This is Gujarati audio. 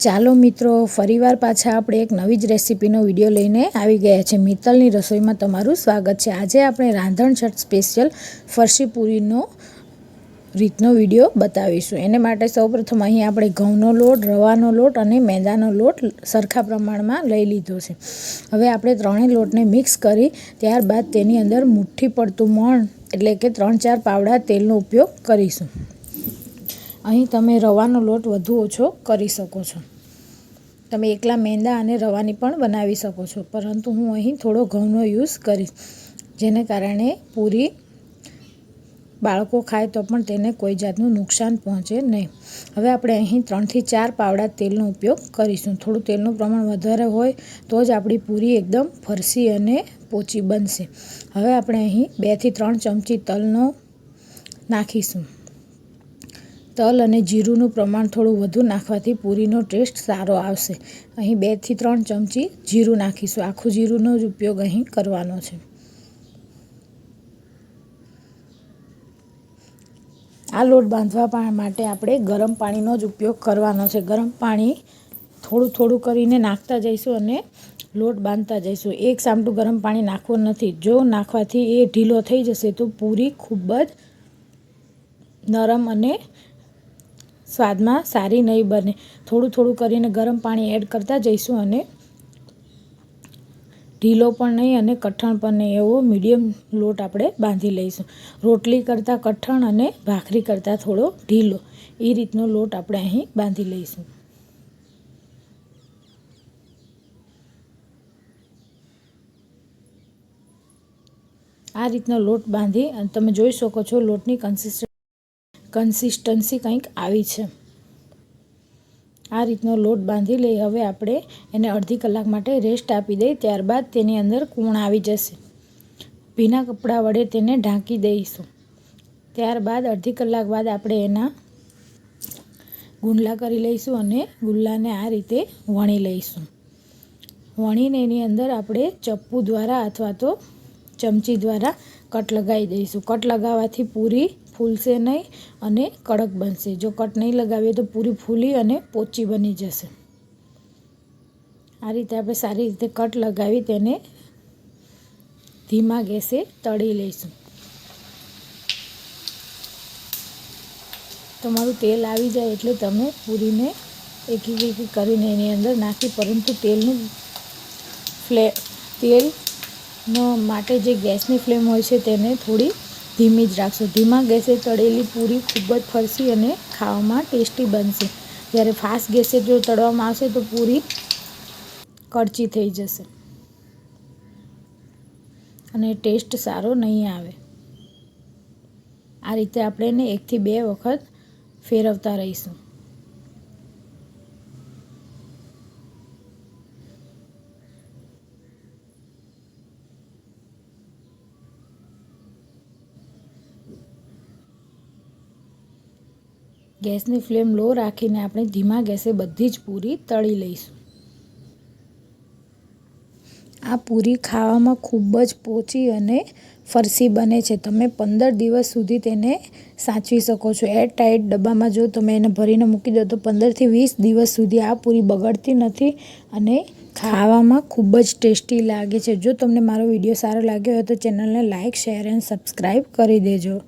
ચાલો મિત્રો, ફરીવાર પાછા આપણે એક નવી જ રેસીપીનો વીડિયો લઈને આવી ગયા છે. મિત્તલની રસોઈમાં તમારું સ્વાગત છે. આજે આપણે રાંધણછટ સ્પેશિયલ ફરસી પૂરીનો રીતનો વીડિયો બતાવીશું. એને માટે સૌપ્રથમ અહીં આપણે ઘઉંનો લોટ, રવાનો લોટ અને મેંદાનો લોટ સરખા પ્રમાણમાં લઈ લીધો છે. હવે આપણે ત્રણેય લોટને મિક્સ કરી, ત્યારબાદ તેની અંદર મુઠ્ઠી પડતું મણ એટલે કે ત્રણ ચાર પાવડા તેલનો ઉપયોગ કરીશું. અહીં તમે રવાનો લોટ વધુ ઓછો કરી શકો છો. તમે એકલા મેંદા અને રવાની પણ બનાવી શકો છો, પરંતુ હું અહીં થોડો ઘઉંનો યુઝ કરીશ, જેને કારણે પૂરી બાળકો ખાય તો પણ તેને કોઈ જાતનું નુકસાન પહોંચે નહીં. હવે આપણે અહીં ત્રણથી ચાર પાવડા તેલનો ઉપયોગ કરીશું. થોડું તેલનું પ્રમાણ વધારે હોય તો જ આપણી પૂરી એકદમ ફરસી અને પોચી બનશે. હવે આપણે અહીં બેથી ત્રણ ચમચી તલનો નાખીશું. તલ અને જીરુંનું પ્રમાણ થોડું વધુ નાખવાથી પૂરીનો ટેસ્ટ સારો આવશે. અહીં બેથી ત્રણ ચમચી જીરું નાખીશું. આખું જીરુંનો જ ઉપયોગ અહીં કરવાનો છે. આ લોટ બાંધવા માટે આપણે ગરમ પાણીનો જ ઉપયોગ કરવાનો છે. ગરમ પાણી થોડું થોડું કરીને નાખતા જઈશું અને લોટ બાંધતા જઈશું. એક સામટું ગરમ પાણી નાખવું નથી. જો નાખવાથી એ ઢીલો થઈ જશે તો પૂરી ખૂબ જ નરમ અને સ્વાદમાં સારી નહીં બને. થોડું થોડું કરીને ગરમ પાણી એડ કરતા જઈશું અને ઢીલો પણ નહીં અને કઠણ પણ નહીં. એવો મીડિયમ લોટ આપણે બાંધી લઈશું. રોટલી કરતાં કઠણ અને ભાખરી કરતાં થોડો ઢીલો. એ રીતનો લોટ આપણે અહીં બાંધી લઈશું. આ રીતનો લોટ બાંધી અને તમે જોઈ શકો છો લોટની કન્સિસ્ટન્સી કન્સિસ્ટન્સી કંઈક આવી છે. આ રીતનો લોટ બાંધી લઈ હવે આપણે એને અડધી કલાક માટે રેસ્ટ આપી દઈ, ત્યારબાદ તેની અંદર કૂણ આવી જશે. ભીના કપડાં વડે તેને ઢાંકી દઈશું. ત્યારબાદ અડધી કલાક બાદ આપણે એના ગુંડલા કરી લઈશું અને ગુલ્લાને આ રીતે વણી લઈશું. વણીને એની અંદર આપણે ચપ્પુ દ્વારા અથવા તો ચમચી દ્વારા કટ લગાવી દઈશું. કટ લગાવવાથી પૂરી ફૂલશે નહીં અને કડક બનશે. જો કટ નહીં લગાવીએ તો પૂરી ફૂલી અને પોચી બની જશે. આ રીતે આપણે સારી રીતે કટ લગાવી તેને ધીમા ગેસે તળી લઈશું. તમારું તેલ આવી જાય એટલે તમે પૂરીને એકી એકી કરીને એની અંદર નાખી, પરંતુ તેલનું ફ્લે તેલનો માટે જે ગેસની ફ્લેમ હોય છે તેને થોડી ધીમી જ રાખશો. ધીમા ગેસે તળેલી પૂરી ખૂબ જ ફરસી અને ખાવામાં ટેસ્ટી બનશે. જ્યારે ફાસ્ટ ગેસે જો તળવામાં આવશે તો પૂરી કડચી થઈ જશે. અને ટેસ્ટ સારો નહીં આવે. આ રીતે આપણે એને એકથી બે વખત ફેરવતા રહીશું. ગેસની ફ્લેમ લો રાખીને આપણે ધીમા ગેસે બધી જ પૂરી તળી લઈશું. આ પૂરી ખાવામાં ખૂબ જ પોચી અને ફરસી બને છે. તમે પંદર દિવસ સુધી તેને સાચવી શકો છો. એર ટાઈટ ડબ્બામાં જો તમે એને ભરીને મૂકી દો તો પંદરથી વીસ દિવસ સુધી આ પૂરી બગડતી નથી અને ખાવામાં ખૂબ જ ટેસ્ટી લાગે છે. જો તમને મારો વીડિયો સારો લાગ્યો હોય તો ચેનલને લાઇક શેર એન્ડ સબસ્ક્રાઈબ કરી દેજો.